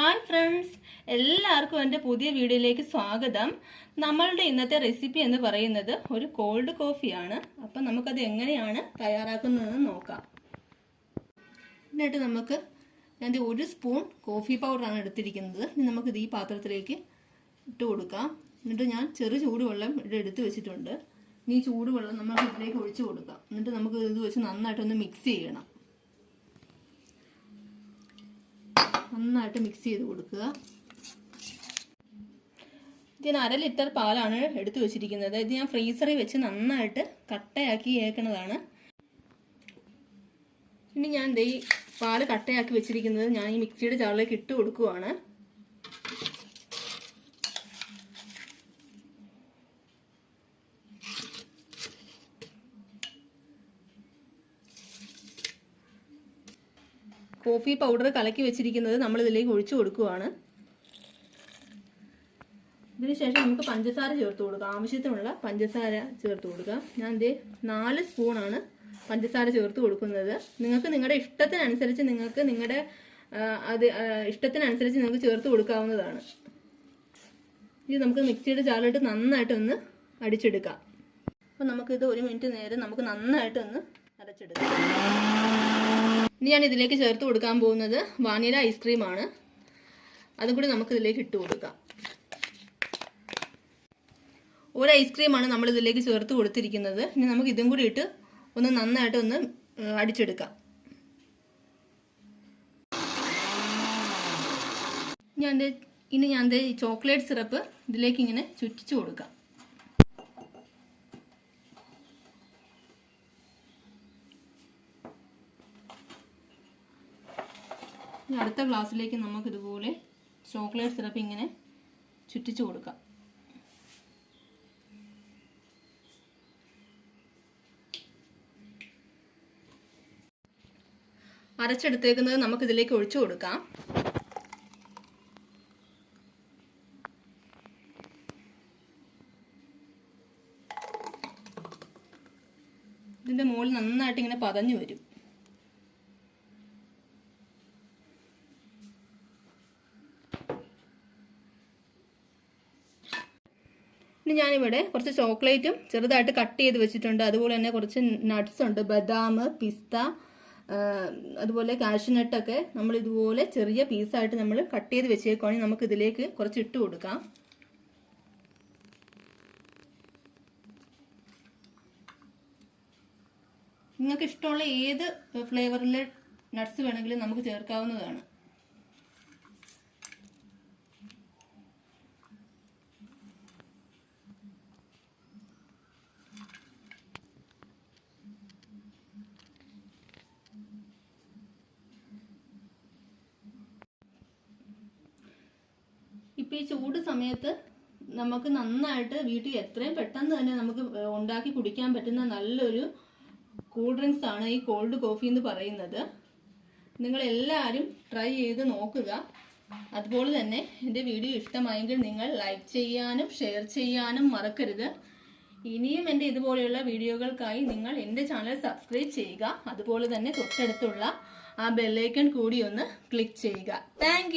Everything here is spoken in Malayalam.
ഹായ് ഫ്രണ്ട്സ് എല്ലാവർക്കും എന്റെ പുതിയ വീഡിയോയിലേക്ക് സ്വാഗതം. നമ്മളുടെ ഇന്നത്തെ റെസിപ്പി എന്ന് പറയുന്നത് ഒരു കോൾഡ് കോഫിയാണ് അപ്പം നമുക്കത് എങ്ങനെയാണ് തയ്യാറാക്കുന്നതെന്ന് നോക്കാം. എന്നിട്ട് നമുക്ക് ഞാൻ ഒരു സ്പൂൺ കോഫി പൗഡറാണ് എടുത്തിരിക്കുന്നത്. ഇനി നമുക്കിത് ഈ പാത്രത്തിലേക്ക് ഇട്ട് കൊടുക്കാം. എന്നിട്ട് ഞാൻ ചെറു ചൂടുവെള്ളം ഇവിടെ എടുത്ത് വെച്ചിട്ടുണ്ട്. ഇനി ചൂടുവെള്ളം നമുക്ക് ഇതിലേക്ക് ഒഴിച്ച് കൊടുക്കാം. എന്നിട്ട് നമുക്ക് ഇത് വെച്ച് നന്നായിട്ടൊന്ന് മിക്സ് ചെയ്യണം. നന്നായിട്ട് മിക്സ് ചെയ്ത് കൊടുക്കുക. ഇതിന് അര ലിറ്റർ പാലാണ് എടുത്തു വെച്ചിരിക്കുന്നത്. ഇത് ഞാൻ ഫ്രീസറിൽ വെച്ച് നന്നായിട്ട് കട്ടയാക്കി ഏക്കണതാണ്. ഇനി ഞാൻ ഈ പാൽ കട്ടയാക്കി വെച്ചിരിക്കുന്നത് ഞാൻ ഈ മിക്സിയുടെ ജാറിലേക്ക് ഇട്ട് കൊടുക്കുവാണ്. കോഫി പൗഡർ കലക്കി വെച്ചിരിക്കുന്നത് നമ്മൾ ഇതിലേക്ക് ഒഴിച്ചു കൊടുക്കുവാണ്. ഇതിനുശേഷം നമുക്ക് പഞ്ചസാര ചേർത്ത് കൊടുക്കാം. ആവശ്യത്തിനുള്ള പഞ്ചസാര ചേർത്ത് കൊടുക്കാം. ഞാൻ ഇതേ നാല് സ്പൂണാണ് പഞ്ചസാര ചേർത്ത് കൊടുക്കുന്നത്. നിങ്ങൾക്ക് നിങ്ങളുടെ ഇഷ്ടത്തിനനുസരിച്ച് നിങ്ങൾക്ക് നിങ്ങളുടെ അത് ഇഷ്ടത്തിനനുസരിച്ച് നിങ്ങൾക്ക് ചേർത്ത് കൊടുക്കാവുന്നതാണ്. ഇത് നമുക്ക് മിക്സിയുടെ ജാറിലിട്ട് നന്നായിട്ടൊന്ന് അടിച്ചെടുക്കാം. അപ്പോൾ നമുക്കിത് ഒരു മിനിറ്റ് നേരം നമുക്ക് നന്നായിട്ടൊന്ന് അരച്ചെടുക്കാം. ഇനി ഞാൻ ഇതിലേക്ക് ചേർത്ത് കൊടുക്കാൻ പോകുന്നത് വാനില ഐസ്ക്രീമാണ്. അതും കൂടി നമുക്ക് ഇതിലേക്ക് ഇട്ട് കൊടുക്കാം. ഒരു ഐസ്ക്രീമാണ് നമ്മൾ ഇതിലേക്ക് ചേർത്ത് കൊടുത്തിരിക്കുന്നത്. ഇനി നമുക്ക് ഇതും കൂടി ഇട്ട് ഒന്ന് നന്നായിട്ട് ഒന്ന് അടിച്ചെടുക്കാം. ഞാൻ ഇനി ഞാൻ ചോക്ലേറ്റ് സിറപ്പ് ഇതിലേക്ക് ഇങ്ങനെ ചുറ്റിച്ചു കൊടുക്കാം. അടുത്ത ഗ്ലാസ്സിലേക്ക് നമുക്ക് ഇതുപോലെ ചോക്ലേറ്റ് സിറപ്പ് ഇങ്ങനെ ചുറ്റിച്ചു കൊടുക്കാം. അരച്ചെടുത്തേക്കുന്നത് നമുക്ക് ഇതിലേക്ക് ഒഴിച്ചു കൊടുക്കാം. ഇതിന്റെ മുകളിൽ നന്നായിട്ട് ഇങ്ങനെ പതഞ്ഞു വരും. ഇനി ഞാനിവിടെ കുറച്ച് ചോക്ലേറ്റും ചെറുതായിട്ട് കട്ട് ചെയ്ത് വെച്ചിട്ടുണ്ട്. അതുപോലെ തന്നെ കുറച്ച് നട്ട്സ് ഉണ്ട്. ബദാം പിസ്ത അതുപോലെ കാഷ്യൂനട്ടൊക്കെ നമ്മൾ ഇതുപോലെ ചെറിയ പീസായിട്ട് നമ്മൾ കട്ട് ചെയ്ത് വെച്ചേക്കുവാണെങ്കിൽ നമുക്ക് ഇതിലേക്ക് കുറച്ച് ഇട്ട് കൊടുക്കാം. നിങ്ങൾക്ക് ഇഷ്ടമുള്ള ഏത് ഫ്ലേവറിലെ നട്ട്സ് വേണമെങ്കിലും നമുക്ക് ചേർക്കാവുന്നതാണ്. ഇപ്പം ഈ ചൂട് സമയത്ത് നമുക്ക് നന്നായിട്ട് വീട്ടിൽ എത്രയും പെട്ടെന്ന് തന്നെ നമുക്ക് ഉണ്ടാക്കി കുടിക്കാൻ പറ്റുന്ന നല്ലൊരു കൂൾ ഡ്രിങ്ക്സ് ആണ് ഈ കോൾഡ് കോഫി എന്ന് പറയുന്നത്. നിങ്ങൾ എല്ലാവരും ട്രൈ ചെയ്ത് നോക്കുക. അതുപോലെ തന്നെ എന്റെ വീഡിയോ ഇഷ്ടമായെങ്കിൽ നിങ്ങൾ ലൈക്ക് ചെയ്യാനും ഷെയർ ചെയ്യാനും മറക്കരുത്. ഇനിയും എന്റെ ഇതുപോലെയുള്ള വീഡിയോകൾക്കായി നിങ്ങൾ എന്റെ ചാനൽ സബ്സ്ക്രൈബ് ചെയ്യുക. അതുപോലെ തന്നെ തൊട്ടടുത്തുള്ള ആ ബെല്ലൈക്കൺ കൂടി ഒന്ന് ക്ലിക്ക് ചെയ്യുക. താങ്ക്